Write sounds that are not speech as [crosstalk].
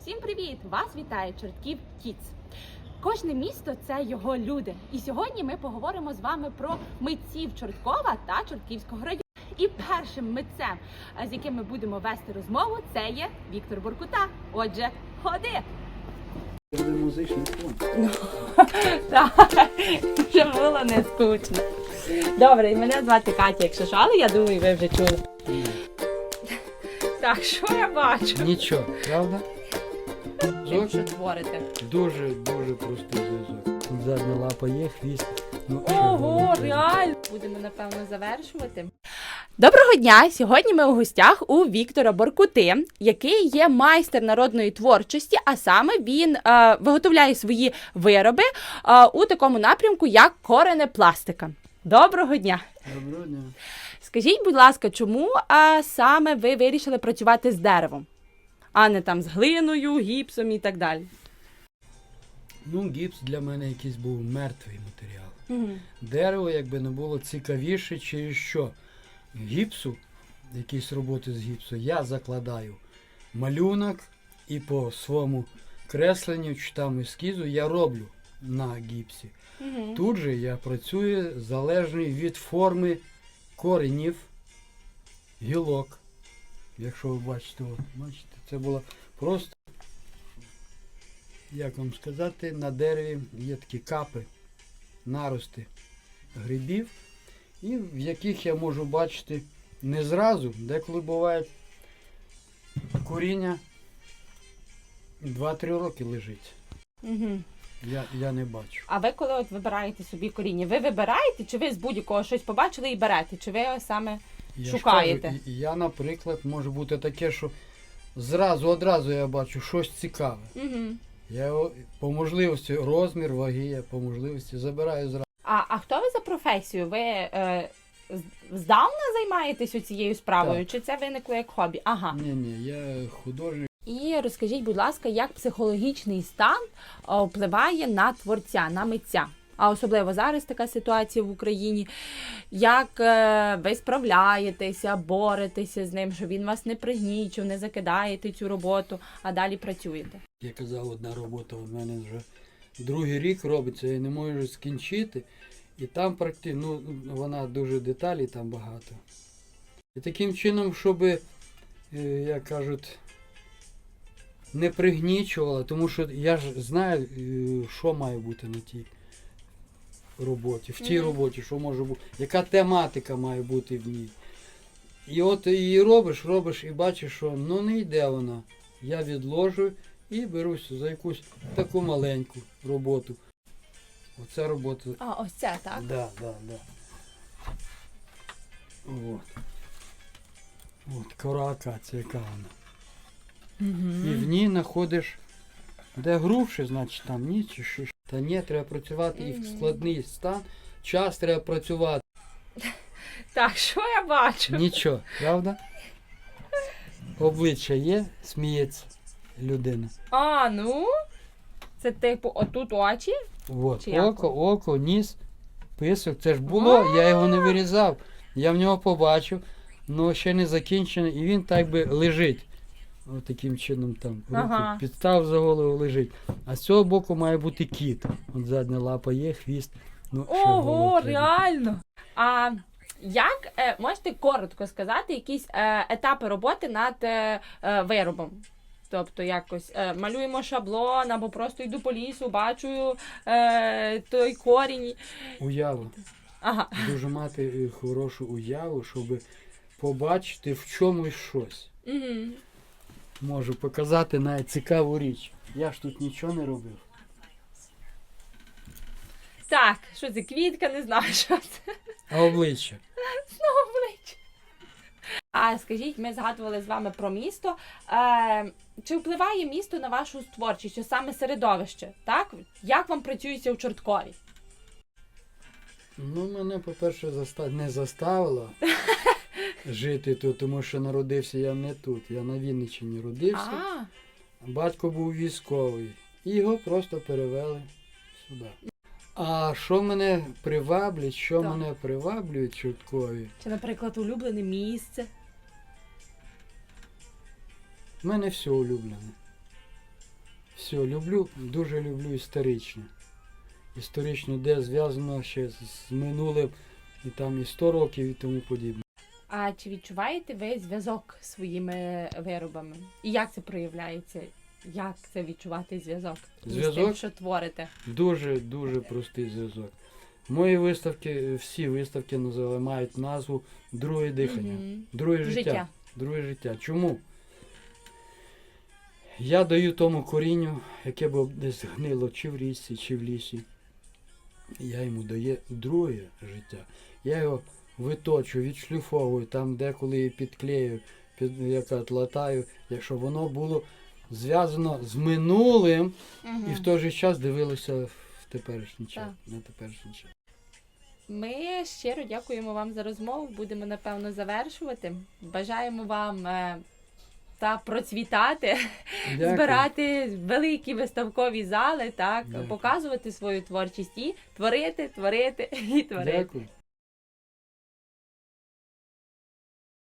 Всім привіт! Вас вітає Чортків Кіц. Кожне місто це його люди. І сьогодні ми поговоримо з вами про митців Чорткова та Чортківського району. І першим митцем, з яким ми будемо вести розмову, це є Віктор Боркута. Отже, ходи! Це музичний фон. Так, щоб було не скучно. Добре, і мене звати Катя, якщо що, але я думаю, ви вже чули. Так, що я бачу? Нічого, правда? Чим що творите? дуже дуже простий зв'язок. Задня лапа є, хвіст. Ну, Ого, реально. Будемо напевно завершувати. Доброго дня! Сьогодні ми у гостях у Віктора Боркути, який є майстер народної творчості, а саме він е, виготовляє свої вироби е, у такому напрямку, як корене пластика. Доброго дня! Доброго дня. Скажіть, будь ласка, чому е, саме ви вирішили працювати з деревом, а не там з глиною, гіпсом і так далі? Ну, гіпс для мене якийсь був мертвий матеріал. Угу. Дерево, якби не було цікавіше, через що гіпсу, якісь роботи з гіпсу, я закладаю малюнок і по своєму кресленню чи там ескізу я роблю на гіпсі. Угу. Тут же я працюю залежний від форми коренів, гілок. Якщо ви бачите, от, бачите, це було просто, як вам сказати, на дереві є такі капи, нарости грибів, і в яких я можу бачити не зразу, деколи буває коріння 2-3 роки лежить. Угу. Я, я не бачу. А ви коли от вибираєте собі коріння, ви вибираєте, чи ви з будь-якого щось побачили і берете? Чи ви саме Я ж Шукаєте. кажу, і- і я, наприклад, може бути таке, що зразу одразу я бачу щось цікаве. угу. Я його по можливості розмір, ваги, я по можливості забираю зразу. А, а хто ви за професію? Ви е, з- здавна займаєтесь цією справою? Так. Чи це виникло як хобі? Ага. Ні, ні, я художник. І розкажіть, будь ласка, як психологічний стан е, впливає на творця, на митця? А особливо зараз така ситуація в Україні. Як е, ви справляєтеся, боретеся з ним, щоб він вас не пригнічив, не закидаєте цю роботу, а далі працюєте? Я казав, одна робота у мене вже другий рік робиться, я не можу скінчити. І там практично, ну, вона дуже деталі там багато. І таким чином, щоб, е, як кажуть, не пригнічувала, тому що я ж знаю, е, що має бути на тій роботі, в тій роботі, що може бути, яка тематика має бути в ній. І от її робиш, робиш і бачиш, що ну не йде вона. Я відложу і берусь за якусь таку маленьку роботу. Оця робота. А, ось це, так? Да, да, да. От. От, кора акація, яка вона. І в ній знаходиш, де грубше, значить там ні чи що. Та ні, треба працювати і в складний стан. Час треба працювати. [laughs] Так, що я бачу? Нічого, правда? Обличчя є, сміється людина. А, ну. Це типу отут очі? От, Чи як око, око, ніс, писок. Це ж було, я його не вирізав. Я в нього побачив, але ще не закінчений, і він так би лежить. Ось таким чином там руку Ага. підстав за голову лежить. А з цього боку має бути кіт. От задня лапа є, хвіст. Ну, Ого, реально. А як е, можете коротко сказати якісь е, етапи роботи над е, е, виробом? Тобто якось е, малюємо шаблон або просто йду по лісу, бачу е, той корінь. Уяву. Ага. Дуже мати е, хорошу уяву, щоб побачити в чомусь щось. Угу. Можу показати навіть цікаву річ. Я ж тут нічого не робив. Так, що це квітка, не знаю, що це. А обличчя. [laughs] обличчя. А скажіть, ми згадували з вами про місто. Е, чи впливає місто на вашу творчість, що саме середовище? Так? Як вам працюється у Чорткові? Ну, мене, по-перше, заста... не заставило [laughs] жити тут, тому що народився я не тут. Я на Вінниччині родився. А, Батько був військовий. І його просто перевели сюди. А що мене приваблює, що Так. мене приваблює чуткові? чи, наприклад, улюблене місце? В мене все улюблене. Все, люблю, дуже люблю історичне. Історично, де зв'язано ще з з минулим, і там і 100 років і тому подібне. А чи відчуваєте ви зв'язок з своїми виробами? І як це проявляється? Як це відчувати зв'язок з тим, що творите? Дуже дуже простий зв'язок. Мої виставки, всі виставки називали, мають назву Друге дихання. Мгм. Друге життя. Життя. Друге життя. Чому? Я даю тому корінню, яке б десь гнило чи в річці, чи в лісі. Я йому даю друге життя. Я його виточу, відшліфовую, там деколи підклею, під, як латаю, якщо воно було зв'язано з минулим Мгм. і в той же час дивилося в теперішній час. Так. На теперішній час. Ми щиро дякуємо вам за розмову. Будемо напевно завершувати. Бажаємо вам е, та процвітати, Дякую. збирати великі виставкові зали, так Дякую. показувати свою творчість і творити, творити і творити. Дякую.